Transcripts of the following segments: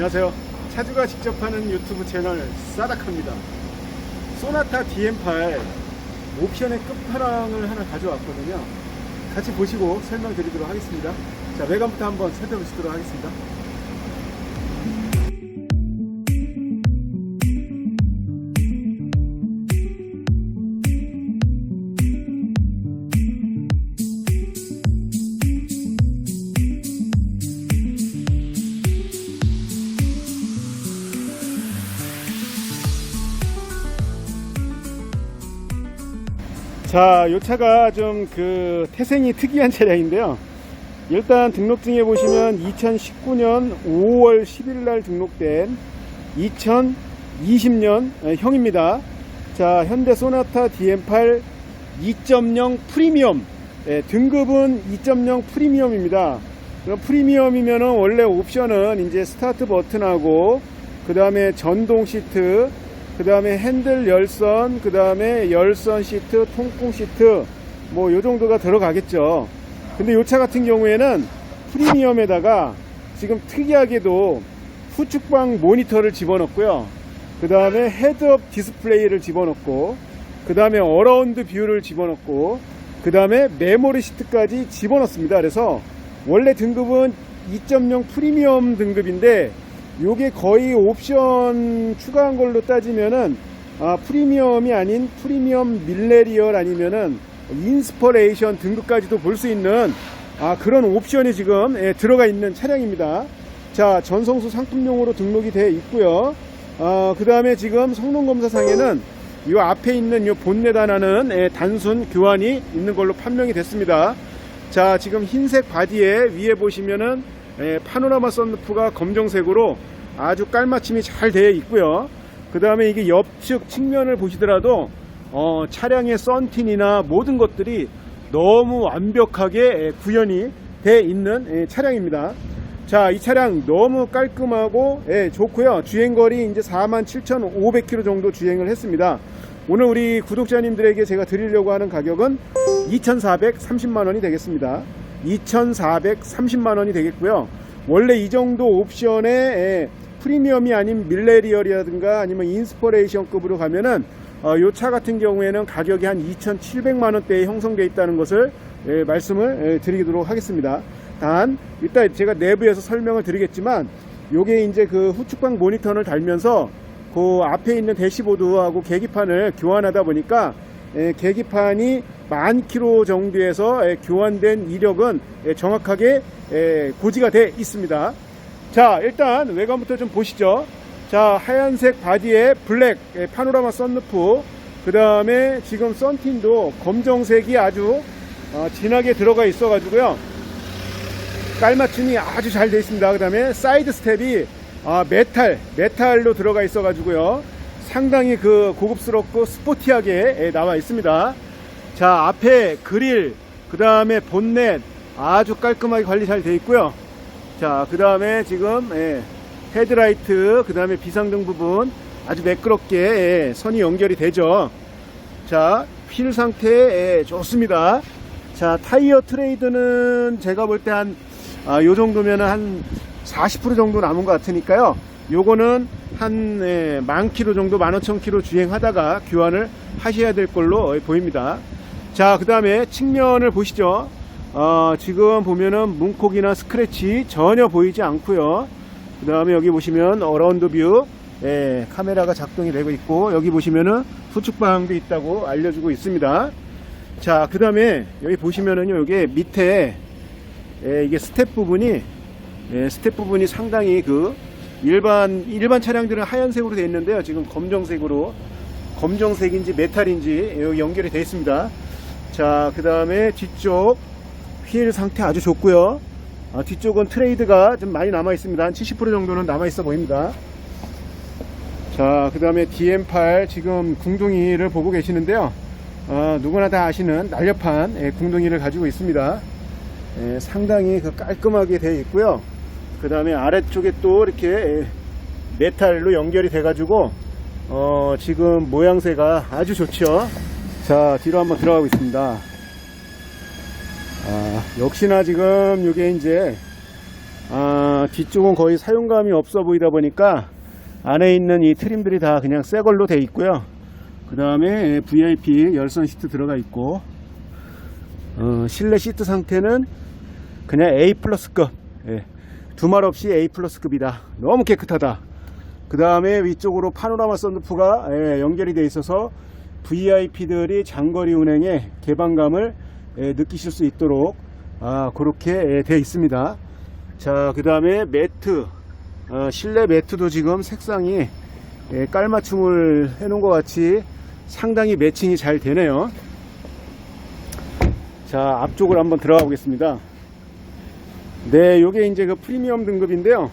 안녕하세요. 차주가 직접 하는 유튜브 채널 싸닥합니다. 소나타 DM8 옵션의 끝판왕을 하나 가져왔거든요. 같이 보시고 설명드리도록 하겠습니다. 자, 외관부터 한번 살펴보시도록 하겠습니다. 자, 이 차가 좀 그 태생이 특이한 차량인데요. 일단 등록증에 보시면 2019년 5월 10일 날 등록된 2020년 형입니다. 자, 현대 소나타 DM8 2.0 프리미엄. 예, 등급은 2.0 프리미엄입니다. 프리미엄이면은 원래 옵션은 이제 스타트 버튼하고 그 다음에 전동 시트, 그 다음에 핸들 열선, 그 다음에 열선 시트, 통풍 시트, 뭐 요 정도가 들어가겠죠. 근데 요 차 같은 경우에는 프리미엄에다가 지금 특이하게도 후측방 모니터를 집어넣고요. 그 다음에 헤드업 디스플레이를 집어넣고, 그 다음에 어라운드 뷰를 집어넣고, 그 다음에 메모리 시트까지 집어넣습니다. 그래서 원래 등급은 2.0 프리미엄 등급인데, 요게 거의 옵션 추가한 걸로 따지면은 아, 프리미엄이 아닌 프리미엄 밀레리얼 아니면은 인스퍼레이션 등급까지도 볼 수 있는 아, 그런 옵션이 지금 예, 들어가 있는 차량입니다. 자, 전성수 상품용으로 등록이 되어 있고요. 어, 그 다음에 지금 성능검사상에는 이 앞에 있는 이 본넷 하나는 예, 단순 교환이 있는 걸로 판명이 됐습니다. 자, 지금 흰색 바디에 위에 보시면은 예, 파노라마 썬루프가 검정색으로 아주 깔맞춤이 잘 되어 있고요. 그 다음에 이게 옆측 측면을 보시더라도 어, 차량의 썬틴이나 모든 것들이 너무 완벽하게 예, 구현이 되어 있는 예, 차량입니다. 자, 이 차량 너무 깔끔하고 예, 좋고요. 주행거리 이제 47,500km 정도 주행을 했습니다. 오늘 우리 구독자님들에게 제가 드리려고 하는 가격은 2,430만 원이 되겠습니다. 2,430만 원이 되겠고요. 원래 이 정도 옵션에 예, 프리미엄이 아닌 밀레리얼이라든가 아니면 인스퍼레이션급으로 가면은 어, 이차 같은 경우에는 가격이 한 2,700만 원대에 형성되어 있다는 것을 예, 말씀을 예, 드리도록 하겠습니다. 단 일단 제가 내부에서 설명을 드리겠지만 요게 이제 그 후측방 모니터를 달면서 그 앞에 있는 대시보드하고 계기판을 교환하다 보니까 예, 계기판이 만 킬로 정도에서 예, 교환된 이력은 예, 정확하게 예, 고지가 돼 있습니다. 자 일단 외관부터 좀 보시죠. 자 하얀색 바디에 블랙 예, 파노라마 썬루프 그 다음에 지금 썬틴도 검정색이 아주 어, 진하게 들어가 있어 가지고요 깔맞춤이 아주 잘 되어 있습니다 그 다음에 사이드 스텝이 아, 메탈 메탈로 들어가 있어 가지고요 상당히 그 고급스럽고 스포티하게 예, 나와 있습니다. 자 앞에 그릴 그 다음에 본넷 아주 깔끔하게 관리 잘 되어 있고요. 자 그 다음에 지금 예, 헤드라이트 그 다음에 비상등 부분 아주 매끄럽게 예, 선이 연결이 되죠. 자 휠 상태 예, 좋습니다. 자 타이어 트레이드는 제가 볼 때한 아, 요 정도면 한 40% 정도 남은 것 같으니까요. 요거는 한 예, 만 킬로 정도 만 오천 킬로 주행하다가 교환을 하셔야 될 걸로 예, 보입니다. 자 그 다음에 측면을 보시죠. 어, 지금 보면은 문콕이나 스크래치 전혀 보이지 않고요. 그 다음에 여기 보시면 어라운드 뷰 예, 카메라가 작동이 되고 있고 여기 보시면은 후측방도 있다고 알려주고 있습니다. 자 그 다음에 여기 보시면은요 여기 밑에 예, 이게 스텝 부분이 예, 스텝 부분이 상당히 그 일반 일반 차량들은 하얀색으로 되어 있는데요 지금 검정색으로 검정색인지 메탈인지 연결이 되어 있습니다 자 그 다음에 뒤쪽 휠 상태 아주 좋고요 아, 뒤쪽은 트레이드가 좀 많이 남아 있습니다. 한 70% 정도는 남아 있어 보입니다. 자, 그 다음에 DM8 지금 궁둥이를 보고 계시는데요. 아, 누구나 다 아시는 날렵한 예, 궁둥이를 가지고 있습니다. 예, 상당히 그 깔끔하게 되어 있고요. 그 다음에 아래쪽에 또 이렇게 예, 메탈로 연결이 돼 가지고 어, 지금 모양새가 아주 좋죠. 자, 뒤로 한번 들어가고 있습니다. 아, 역시나 지금 이게 이제 아, 뒤쪽은 거의 사용감이 없어 보이다 보니까 안에 있는 이 트림들이 다 그냥 새 걸로 돼 있고요. 그 다음에 VIP 열선 시트 들어가 있고 어, 실내 시트 상태는 그냥 A 플러스급 예, 두말 없이 A 플러스급이다. 너무 깨끗하다. 그 다음에 위쪽으로 파노라마 썬루프가 예, 연결이 돼 있어서 VIP들이 장거리 운행의 개방감을 예, 느끼실 수 있도록 아, 그렇게 예, 돼 있습니다. 자, 그 다음에 매트, 어, 실내 매트도 지금 색상이 예, 깔맞춤을 해놓은 것 같이 상당히 매칭이 잘 되네요. 자, 앞쪽으로 한번 들어가 보겠습니다. 네, 요게 이제 그 프리미엄 등급인데요.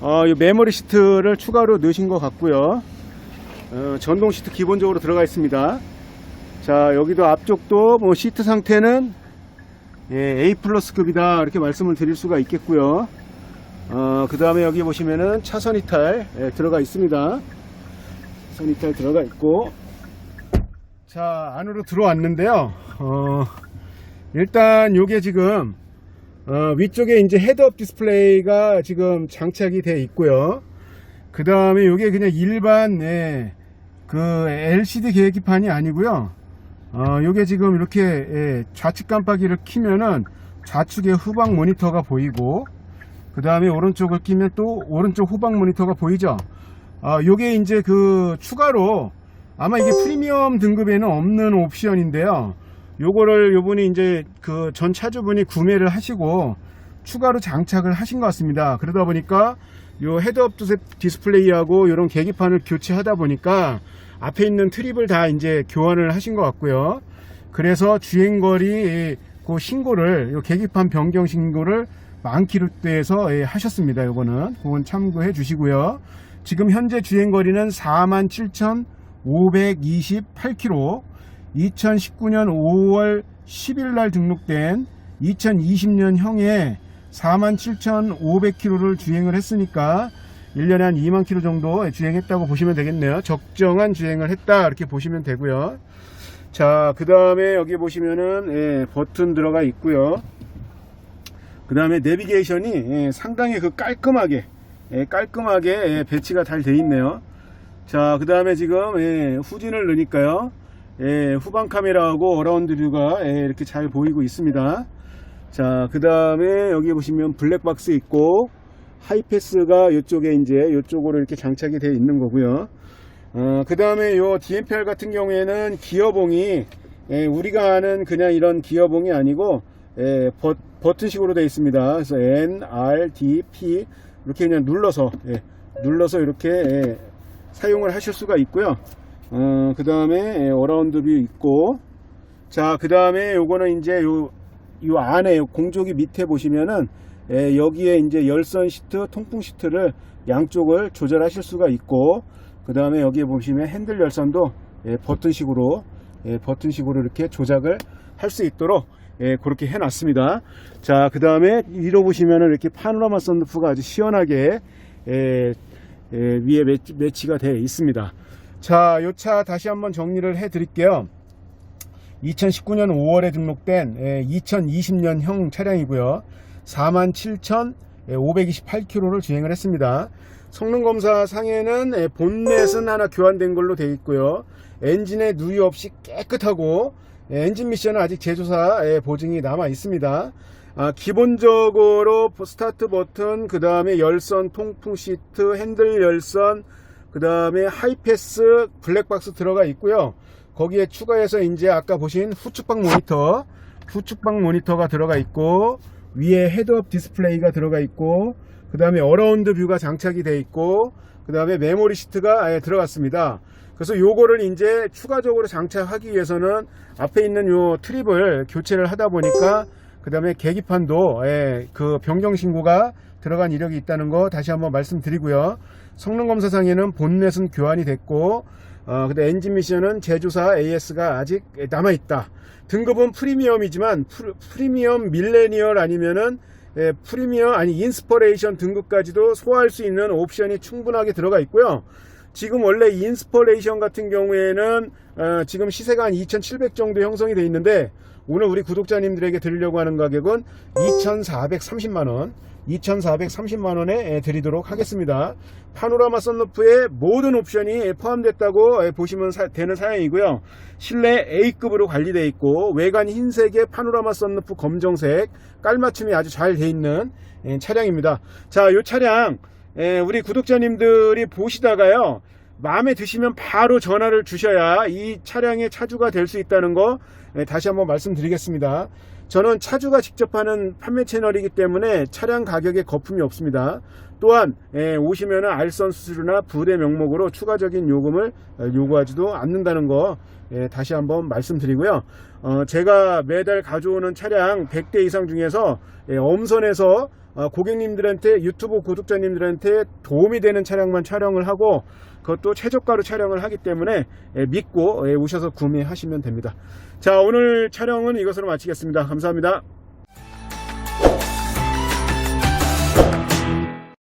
어, 이 메모리 시트를 추가로 넣으신 것 같고요. 어, 전동 시트 기본적으로 들어가 있습니다. 자, 여기도 앞쪽도 뭐 시트 상태는 예, A 플러스급이다 이렇게 말씀을 드릴 수가 있겠고요. 어, 그 다음에 여기 보시면은 차선 이탈 예, 들어가 있습니다. 차선 이탈 들어가 있고 자 안으로 들어왔는데요. 어, 일단 요게 지금 어, 위쪽에 이제 헤드업 디스플레이가 지금 장착이 돼 있고요. 그 다음에 요게 그냥 일반 예, 그 LCD 계기판이 아니고요. 어, 요게 지금 이렇게 예, 좌측 깜빡이를 키면은 좌측에 후방 모니터가 보이고 그 다음에 오른쪽을 끼면 또 오른쪽 후방 모니터가 보이죠. 아, 요게 이제 그 추가로 아마 이게 프리미엄 등급에는 없는 옵션인데요. 요거를 요분이 이제 그 전 차주분이 구매를 하시고 추가로 장착을 하신 것 같습니다. 그러다 보니까 요 헤드업 디스플레이하고 이런 계기판을 교체하다 보니까 앞에 있는 트립을 다 이제 교환을 하신 것 같고요. 그래서 주행거리 그 신고를 요 계기판 변경 신고를 만 킬로대에서 예, 하셨습니다. 요거는 그건 참고해 주시고요. 지금 현재 주행거리는 47,528km 2019년 5월 10일 날 등록된 2020년형에 47,500km를 주행을 했으니까 1년에 한 2만 킬로 정도 주행했다고 보시면 되겠네요. 적정한 주행을 했다 이렇게 보시면 되고요. 자, 그 다음에 여기 보시면은 예, 버튼 들어가 있고요. 그 다음에 내비게이션이 예, 상당히 그 깔끔하게 예, 깔끔하게 예, 배치가 잘 돼 있네요. 자, 그 다음에 지금 예, 후진을 넣으니까요. 예, 후방 카메라하고 어라운드 뷰가 예, 이렇게 잘 보이고 있습니다. 자, 그 다음에 여기 보시면 블랙박스 있고 하이패스가 이쪽에 이제 이쪽으로 이렇게 장착이 되어 있는 거고요. 어, 그 다음에 요 DMPR 같은 경우에는 기어봉이 예, 우리가 아는 그냥 이런 기어봉이 아니고 예, 버, 버튼식으로 되어 있습니다. 그래서 N, R, D, P 이렇게 그냥 눌러서 예, 눌러서 이렇게 예, 사용을 하실 수가 있고요. 어, 그 다음에 어라운드 뷰 있고 자 그 다음에 요거는 이제 요, 요 안에 요 공조기 밑에 보시면은 예, 여기에 이제 열선 시트, 통풍 시트를 양쪽을 조절하실 수가 있고 그 다음에 여기에 보시면 핸들 열선도 예, 버튼식으로 예, 버튼식으로 이렇게 조작을 할 수 있도록 예, 그렇게 해놨습니다. 자, 그 다음에 위로 보시면은 이렇게 파노라마 썬루프가 아주 시원하게 예, 예, 위에 매치, 매치가 되어 있습니다. 자, 요 차 다시 한번 정리를 해 드릴게요. 2019년 5월에 등록된 2020년형 차량이고요. 47,528km를 주행을 했습니다. 성능 검사 상에는 본넷은 하나 교환된 걸로 되어 있고요. 엔진에 누이 없이 깨끗하고 엔진 미션은 아직 제조사 보증이 남아 있습니다. 아, 기본적으로 스타트 버튼, 그 다음에 열선, 통풍 시트, 핸들 열선, 그 다음에 하이패스 블랙박스 들어가 있고요. 거기에 추가해서 이제 아까 보신 후측방 모니터, 후측방 모니터가 들어가 있고, 위에 헤드업 디스플레이가 들어가 있고, 그 다음에 어라운드 뷰가 장착이 돼 있고, 그 다음에 메모리 시트가 아예 들어갔습니다. 그래서 요거를 이제 추가적으로 장착하기 위해서는 앞에 있는 요 트립을 교체를 하다 보니까 그 다음에 계기판도 예, 그 변경 신고가 들어간 이력이 있다는 거 다시 한번 말씀드리고요. 성능 검사 상에는 본넷은 교환이 됐고 어, 근데 엔진 미션은 제조사 AS가 아직 남아 있다. 등급은 프리미엄이지만 프리, 프리미엄 밀레니얼 아니면은 예, 프리미엄 아니 인스퍼레이션 등급까지도 소화할 수 있는 옵션이 충분하게 들어가 있고요. 지금 원래 인스퍼레이션 같은 경우에는 어, 지금 시세가 한 2,700 정도 형성이 되어 있는데 오늘 우리 구독자님들에게 드리려고 하는 가격은 2,430만 원 2,430만 원에 드리도록 하겠습니다. 파노라마 썬루프의 모든 옵션이 포함됐다고 보시면 사- 되는 사양이고요. 실내 A급으로 관리되어 있고 외관 흰색의 파노라마 썬루프 검정색 깔맞춤이 아주 잘 돼 있는 예, 차량입니다. 자, 이 차량 예, 우리 구독자님들이 보시다가요. 마음에 드시면 바로 전화를 주셔야 이 차량의 차주가 될 수 있다는 거 예, 다시 한번 말씀드리겠습니다. 저는 차주가 직접 하는 판매 채널이기 때문에 차량 가격에 거품이 없습니다. 또한 예, 오시면 알선 수수료나 부대 명목으로 추가적인 요금을 어, 요구하지도 않는다는 거 예, 다시 한번 말씀드리고요. 어, 제가 매달 가져오는 차량 100대 이상 중에서 예, 엄선해서 어, 고객님들한테 유튜브 구독자님들한테 도움이 되는 차량만 촬영을 하고 그것도 최저가로 촬영을 하기 때문에 예, 믿고 예, 오셔서 구매하시면 됩니다. 자 오늘 촬영은 이것으로 마치겠습니다. 감사합니다.